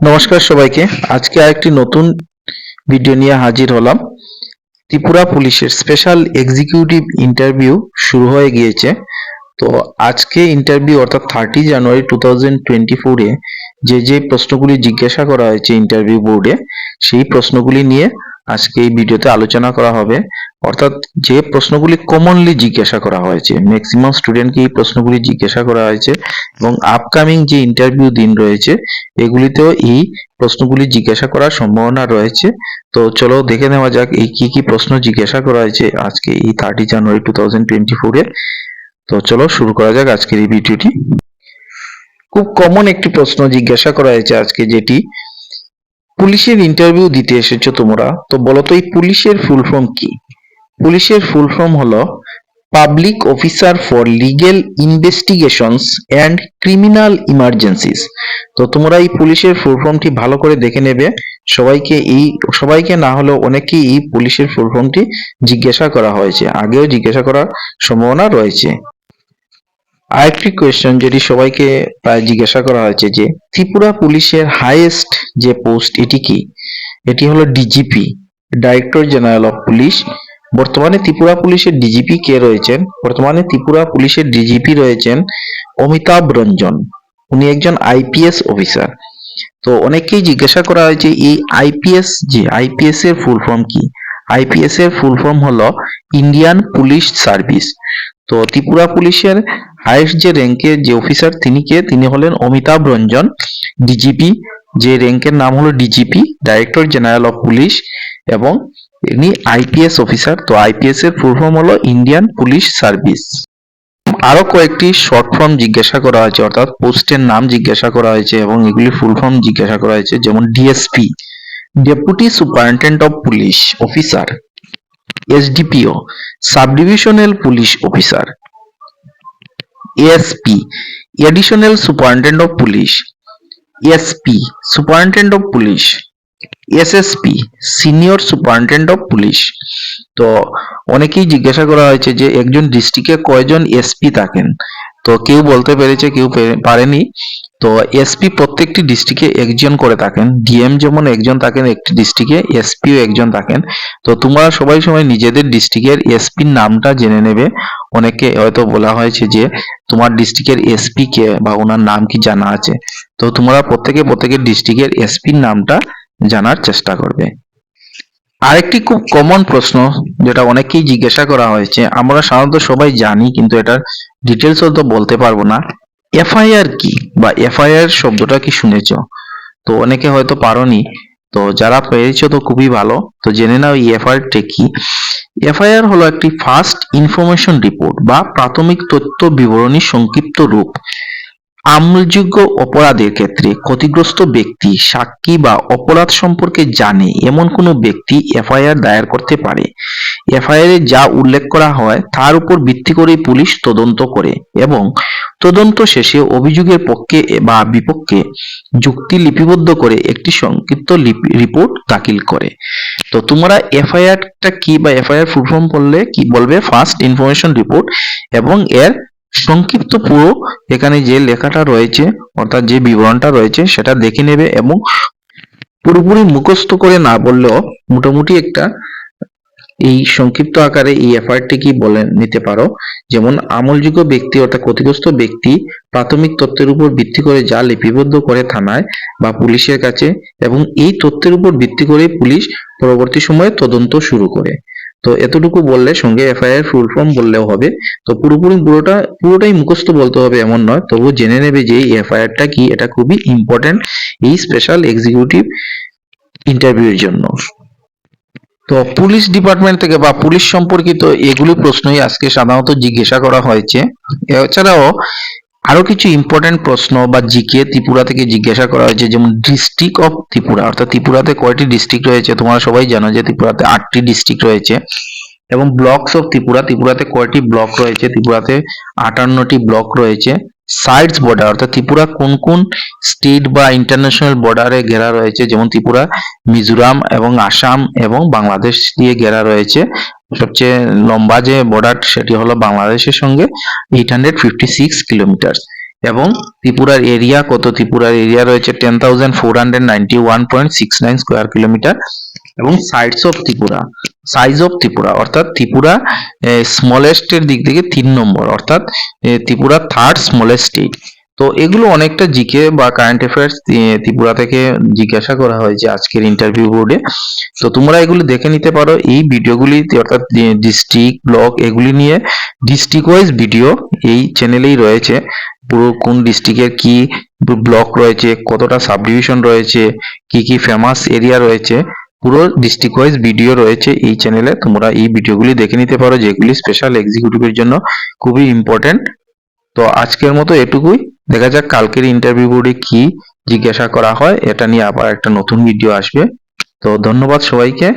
নমস্কার সবাইকে। আজকে আরেকটি নতুন ভিডিও নিয়ে হাজির হলাম। ত্রিপুরা পুলিশের স্পেশাল এক্সিকিউটিভ ইন্টারভিউ শুরু হয়ে গিয়েছে। তো আজকে ইন্টারভিউ অর্থাৎ thirty January two thousand twenty ফোরে যে যে প্রশ্নগুলি জিজ্ঞাসা করা হয়েছে ইন্টারভিউ বোর্ডে সেই প্রশ্নগুলি নিয়ে আজকে এই ভিডিওতে আলোচনা করা হবে। অর্থাৎ যে প্রশ্নগুলি কমনলি জিজ্ঞাসা করা হয়েছে ম্যাক্সিমাম স্টুডেন্টকে এই প্রশ্নগুলি জিজ্ঞাসা করা হয়েছে এবং আপকামিং যে ইন্টারভিউ দিন রয়েছে, এগুলিতেও এই প্রশ্নগুলি জিজ্ঞাসা করার সম্ভাবনা রয়েছে। তো চলো দেখে নেওয়া যাক এই কি কি প্রশ্ন জিজ্ঞাসা করা হয়েছে আজকে এই thirty January two thousand twenty ফোরে তো চলো শুরু করা যাক আজকের এই ভিডিওটি। খুব কমন একটি প্রশ্ন জিজ্ঞাসা করা হয়েছে আজকে যেটি, পুলিশের ইন্টারভিউ দিতে এসেছ তোমরা? তো বলো তো এই পুলিশের ফুল ফর্ম কি? পুলিশের ফুল ফর্ম হলো public officer for legal investigations and criminal emergencies তো তোমরা এই পুলিশের ফুল ফর্মটি ভালো করে দেখে নেবে। সবাইকে এই, সবাইকে না হলেও অনেকেই এই পুলিশের ফুল ফর্মটি জিজ্ঞাসা করা হয়েছে। আগেও জিজ্ঞাসা করার সম্ভাবনা রয়েছে। আরেকটি কোয়েশ্চেন যেটি সবাইকে প্রায় জিজ্ঞাসা করা হয়েছে যে, ত্রিপুরা পুলিশের হাইয়েস্ট যে পোস্ট এটি কি? এটি হলো DGP director general of police বর্তমানে ত্রিপুরা পুলিশের ডিজিপি কে রয়েছেন? বর্তমানে ত্রিপুরা পুলিশের ডিজিপি রয়েছেন অমিতাভ রঞ্জন। উনি একজন আইপিএস অফিসার তো অনেকেই জিজ্ঞাসা করা হয়েছে, এই আইপিএস যে আইপিএস এর ফুল ফর্ম কি? আইপিএস এর ফুল ফর্ম হলো ইন্ডিয়ান পুলিশ সার্ভিস তো ত্রিপুরা পুলিশের হাইয়েস্ট যে র্যাঙ্কের যে অফিসার তিনি কে? তিনি হলেন অমিতাভ রঞ্জন ডিজিপি যে র্যাঙ্কের নাম হলো DGP director general of police এবং ইনি আইপিএস অফিসার তো আইপিএস এর ফুল ফর্ম হলো ইন্ডিয়ান পুলিশ সার্ভিস আরও কয়েকটি শর্ট ফর্ম জিজ্ঞাসা করা হয়েছে, অর্থাৎ পোস্টের নাম জিজ্ঞাসা করা হয়েছে এবং এগুলি ফুল ফর্ম জিজ্ঞাসা করা হয়েছে, যেমন DSP deputy superintendent of police officer SDPO sub divisional police officer ASP additional superintendent of police SP superintendent of police SSP senior superintendent of police তো অনেকেই জিজ্ঞাসা করা হয়েছে যে একজন ডিস্ট্রিক্টে কয়জন এসপি থাকেন? তো কেউ বলতে পেরেছে, কেউ পারেনি। তো এসপি প্রত্যেকটি ডিস্ট্রিক্টে একজন করে থাকেন। ডিএম যেমন একজন থাকেন, একটি ডিস্ট্রিক্টে এসপিও একজন থাকেন। তো তোমরা সবাই সময় নিজেদের ডিস্ট্রিক্টের এসপির নামটা জেনে নেবে। অনেকে হয়তো বলা হয়েছে যে তোমার ডিস্ট্রিক্টের এসপি কে বা ওনার নাম কি জানা আছে। তো তোমরা প্রত্যেকে প্রত্যেকের ডিস্ট্রিক্টের এসপির নামটা জানার চেষ্টা করবে। আরেকটি খুব কমন প্রশ্ন যেটা অনেকেই জিজ্ঞাসা করা হয়েছে, আমরা সাধারণত সবাই জানি, কিন্তু এটার ডিটেলস তো বলতে পারব না। এফআইআর কি? বা এফআইআর শব্দটা কি শুনেছো? তো অনেকে হয়তো পারোনি। তো যারা পেরেছ তো খুবই ভালো। তো জেনে নাও এই এফআইআরটা কি? এফআইআর হলো একটি ফার্স্ট ইনফরমেশন রিপোর্ট বা প্রাথমিক তথ্য বিবরণী সংক্ষিপ্ত রূপ। আমলযোগ্য অপরাধের ক্ষেত্রে ক্ষতিগ্রস্ত ব্যক্তি সাক্ষী বা অপরাধ সম্পর্কে জানে এমন কোনো ব্যক্তি এফআইআর দায়ের করতে পারে। এফআইআর এ যা উল্লেখ করা হয়, তার উপর ভিত্তি করে পুলিশ তদন্ত করে এবং তদন্ত শেষে অভিযোগের পক্ষে বা বিপক্ষে যুক্তি লিপিবদ্ধ করে একটি সংক্ষিপ্ত রিপোর্ট দাখিল করে। তো তোমরা এফআইআরটা কি বা এফআইআর ফুল ফর্ম বললে কি বলবে? ফার্স্ট ইনফরমেশন রিপোর্ট এবং এর সংক্ষিপ্ত পুরো এখানে যে লেখাটা রয়েছে, অর্থাৎ যে বিবরণটা রয়েছে, সেটা দেখে নেবে এবং পুরোপুরি মুখস্থ করে না বললেও মোটামুটি একটা এই সংক্ষিপ্ত আকারে এই এফআইআরটি কি বলে নিতে পারো? যেমন, আমলযোগ্য ব্যক্তি অর্থাৎ ক্ষতিগ্রস্ত ব্যক্তি প্রাথমিক তথ্যের উপর ভিত্তি করে যা লিপিবদ্ধ করে থানায় বা পুলিশের কাছে এবং এই তথ্যের উপর ভিত্তি করে পুলিশ পরবর্তী সময়ে তদন্ত শুরু করে। তো এতটুকু বললে সঙ্গে এফআইআর ফুল ফর্ম বললেও হবে। তো পুরোপুরি পুরোটা, পুরোটাই মুখস্থ বলতে হবে এমন নয়। তবু জেনে নেবে যে এই এফআইআরটা কি, এটা খুবই ইম্পর্টেন্ট এই স্পেশাল এক্সিকিউটিভ ইন্টারভিউর জন্য। তো পুলিশ ডিপার্টমেন্ট থেকে বা পুলিশ সম্পর্কিত এগুলি প্রশ্নই আজকে সাধারণত জিজ্ঞাসা করা হয়েছে। এছাড়াও আরও কিছু ইম্পর্টেন্ট প্রশ্ন বা জিকে ত্রিপুরা থেকে জিজ্ঞাসা করা হয়েছে, যেমন ডিস্ট্রিক্ট অফ ত্রিপুরা, অর্থাৎ ত্রিপুরাতে কয়টি ডিস্ট্রিক্ট রয়েছে? তোমরা সবাই জানো যে ত্রিপুরাতে আটটি ডিস্ট্রিক্ট রয়েছে। এবং ব্লকস অফ ত্রিপুরা, ত্রিপুরাতে কয়টি ব্লক রয়েছে? ত্রিপুরাতে আটান্নটি ব্লক রয়েছে। সাইডস বর্ডার অর্থাৎ ত্রিপুরা কোন কোন স্টেট বা ইন্টারন্যাশনাল বর্ডারে ঘেরা রয়েছে? যেমন ত্রিপুরা, মিজোরাম এবং আসাম এবং বাংলাদেশ দিয়ে ঘেরা রয়েছে। সবচেয়ে লম্বা যে বর্ডার সেটি হলো বাংলাদেশের সঙ্গে eight hundred fifty six kilometre এবং ত্রিপুরার এরিয়া কত? ত্রিপুরার এরিয়া রয়েছে ten thousand four hundred ninety one point six nine square kilometre এবং sides of Tripura. Size of Tripura, অর্থাৎ ত্রিপুরা স্মলেস্টের দিক থেকে তিন নম্বর, অর্থাৎ ত্রিপুরা থার্ড স্মলেস্ট স্টেট তো এগুলো অনেকটা জিকে বা কারেন্ট অ্যাফেয়ার্স ত্রিপুরা থেকে জিজ্ঞাসা করা হয়েছে আজকের ইন্টারভিউ বোর্ডে তো তোমরা এগুলো দেখে নিতে পারো, এই ভিডিওগুলি, অর্থাৎ ডিস্ট্রিক্ট ব্লক এগুলি নিয়ে ডিস্ট্রিক্ট ওয়াইজ ভিডিও এই চ্যানেলেই রয়েছে। পুরো কোন ডিস্ট্রিক্টের কি ব্লক রয়েছে, কতটা সাবডিভিশন রয়েছে, কি কি ফেমাস এরিয়া রয়েছে পুরো ডিস্ট্রিক্ট ওয়াইজ ভিডিও রয়েছে এই চ্যানেলে। তোমরা এই ভিডিওগুলি দেখে নিতে পারো, যেগুলি স্পেশাল এক্সিকিউটিভের জন্য খুবই ইম্পর্টেন্ট তো আজকের মতো এটুকুই। দেখা যাক কালকের ইন্টারভিউ বোর্ডে কি জিজ্ঞাসা করা হয়। এটা নিয়ে আবার একটা নতুন ভিডিও আসবে। তো ধন্যবাদ সবাইকে।